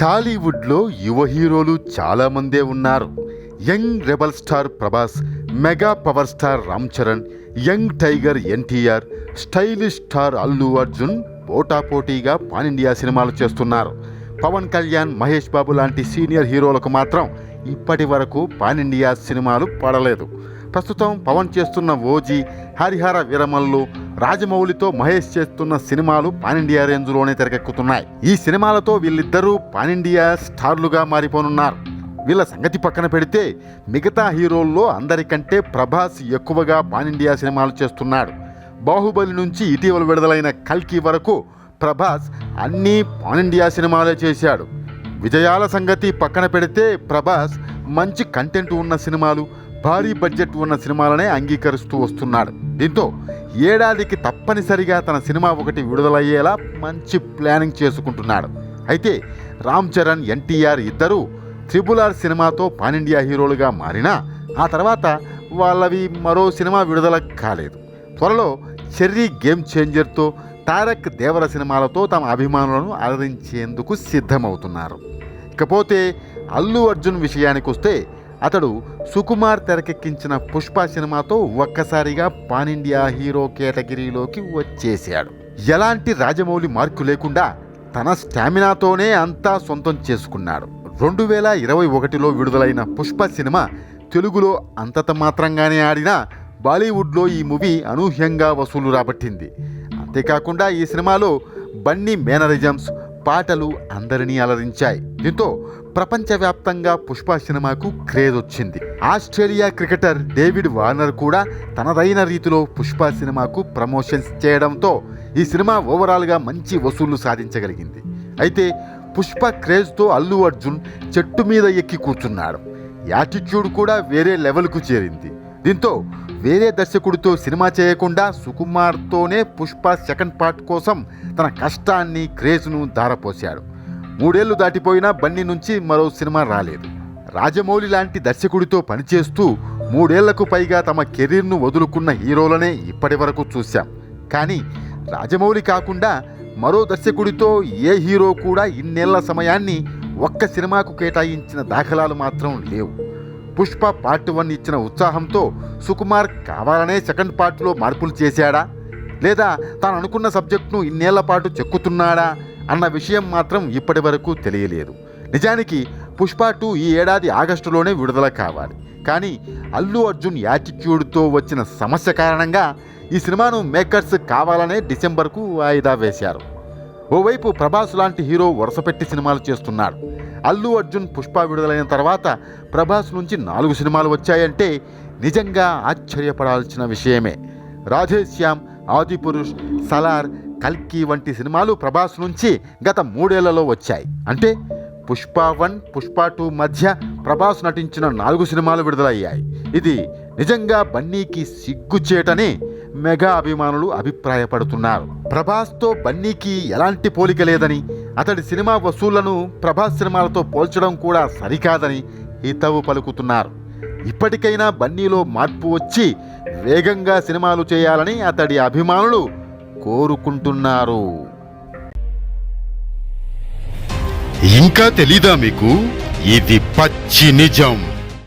టాలీవుడ్లో యువ హీరోలు చాలామందే ఉన్నారు. Young rebel star Prabhas mega power star Ram Charan young tiger NTR stylish star Allu Arjun పోటాపోటీగా పాన్ ఇండియా సినిమాలు చేస్తున్నారు. పవన్ కళ్యాణ్ మహేష్ బాబు లాంటి సీనియర్ హీరోలకు మాత్రం ఇప్పటి వరకు పాన్ ఇండియా సినిమాలు పడలేదు. ప్రస్తుతం పవన్ చేస్తున్న ఓజీ హరిహర విరమల్లు రాజమౌళితో మహేష్ చేస్తున్న సినిమాలు పానిండియా రేంజ్లోనే తెరకెక్కుతున్నాయి. ఈ సినిమాలతో వీళ్ళిద్దరూ పానిండియా స్టార్లుగా మారిపోనున్నారు. వీళ్ళ సంగతి పక్కన పెడితే మిగతా హీరోల్లో అందరికంటే ప్రభాస్ ఎక్కువగా పాన్ ఇండియా సినిమాలు చేస్తున్నాడు. బాహుబలి నుంచి ఇటీవల విడుదలైన కల్కి వరకు ప్రభాస్ అన్నీ పాన్ ఇండియా సినిమాలే చేశాడు. విజయాల సంగతి పక్కన పెడితే ప్రభాస్ మంచి కంటెంట్ ఉన్న సినిమాలు భారీ బడ్జెట్ ఉన్న సినిమాలనే అంగీకరిస్తూ వస్తున్నాడు. దీంతో ఏడాదికి తప్పనిసరిగా తన సినిమా ఒకటి విడుదలయ్యేలా మంచి ప్లానింగ్ చేసుకుంటున్నాడు. అయితే రామ్ చరణ్ ఎన్టీఆర్ ఇద్దరూ త్రిబుల్ ఆర్ సినిమాతో పాన్ ఇండియా హీరోలుగా మారినా ఆ తర్వాత వాళ్ళవి మరో సినిమా విడుదల కాలేదు. త్వరలో చెర్రీ గేమ్ చేంజర్తో తారక్ దేవర సినిమాలతో తమ అభిమానులను అలరించేందుకు సిద్ధమవుతున్నారు. ఇకపోతే అల్లు అర్జున్ విషయానికి వస్తే అతడు సుకుమార్ తెరకెక్కించిన పుష్ప సినిమాతో ఒక్కసారిగా పాన్ ఇండియా హీరో కేటగిరీలోకి వచ్చేశాడు. ఎలాంటి రాజమౌళి మార్కు లేకుండా తన స్టామినాతోనే అంతా సొంతం చేసుకున్నాడు. రెండు వేల ఇరవై ఒకటిలో విడుదలైన పుష్ప సినిమా తెలుగులో అంతత మాత్రంగానే ఆడినా బాలీవుడ్లో ఈ మూవీ అనూహ్యంగా వసూలు రాబట్టింది. అంతేకాకుండా ఈ సినిమాలో బన్నీ మేనరిజమ్స్ పాటలు అందరినీ అలరించాయి. దీంతో ప్రపంచవ్యాప్తంగా పుష్ప సినిమాకు క్రేజ్ వచ్చింది. ఆస్ట్రేలియా క్రికెటర్ డేవిడ్ వార్నర్ కూడా తనదైన రీతిలో పుష్ప సినిమాకు ప్రమోషన్స్ చేయడంతో ఈ సినిమా ఓవరాల్గా మంచి వసూళ్ళు సాధించగలిగింది. అయితే పుష్ప క్రేజ్తో అల్లు అర్జున్ చెట్టు మీద ఎక్కి కూర్చున్నాడు. యాటిట్యూడ్ కూడా వేరే లెవెల్కు చేరింది. దీంతో వేరే దర్శకుడితో సినిమా చేయకుండా సుకుమార్తోనే పుష్ప సెకండ్ పార్ట్ కోసం తన కష్టాన్ని క్రేజ్ను దారపోశాడు మూడేళ్ళు దాటిపోయినా బండి నుంచి మరో సినిమా రాలేదు. రాజమౌళి లాంటి దర్శకుడితో పనిచేస్తూ మూడేళ్ళకు పైగా తమ కెరీర్ను వదులుకున్న హీరోలనే ఇప్పటి వరకు చూశాం. కానీ రాజమౌళి కాకుండా మరో దర్శకుడితో ఏ హీరో కూడా ఇన్నేళ్ళ సమయాన్ని ఒక్క సినిమాకు కేటాయించిన దాఖలాలు మాత్రం లేవు. పుష్ప పార్ట్ వన్ ఇచ్చిన ఉత్సాహంతో సుకుమార్ కావాలనే సెకండ్ పార్ట్లో మార్పులు చేశాడా? లేదా తాను అనుకున్న సబ్జెక్టును ఇన్నేళ్ళ పాటు చెక్కుతున్నాడా? అన్న విషయం మాత్రం ఇప్పటి వరకు తెలియలేదు. నిజానికి పుష్ప టూ ఈ ఏడాది ఆగస్టులోనే విడుదల కావాలి. కానీ అల్లు అర్జున్ యాటిట్యూడ్తో వచ్చిన సమస్య కారణంగా ఈ సినిమాను మేకర్స్ కావాలనే డిసెంబర్కు వాయిదా వేశారు. ఓవైపు ప్రభాస్ లాంటి హీరో వరుసపెట్టి సినిమాలు చేస్తున్నాడు. అల్లు అర్జున్ పుష్ప విడుదలైన తర్వాత ప్రభాస్ నుంచి నాలుగు సినిమాలు వచ్చాయంటే నిజంగా ఆశ్చర్యపడాల్సిన విషయమే. రాధేశ్యామ్ ఆదిపురుష్ సలార్ కల్కి వంటి సినిమాలు ప్రభాస్ నుంచి గత మూడేళ్ళలో వచ్చాయి. అంటే పుష్ప వన్ పుష్ప టూ మధ్య ప్రభాస్ నటించిన నాలుగు సినిమాలు విడుదలయ్యాయి. ఇది నిజంగా బన్నీకి సిగ్గుచేటని మెగా అభిమానులు అభిప్రాయపడుతున్నారు. ప్రభాస్తో బన్నీకి ఎలాంటి పోలిక లేదని అతడి సినిమా వసూళ్ళను ప్రభాస్ సినిమాలతో పోల్చడం కూడా సరికాదని హితవు పలుకుతున్నారు. ఇప్పటికైనా బన్నీలో మార్పు వచ్చి వేగంగా సినిమాలు చేయాలని అతడి అభిమానులు కోరుకుంటున్నారు. ఇంకా తెలీదా మీకు? ఇది పచ్చి నిజం.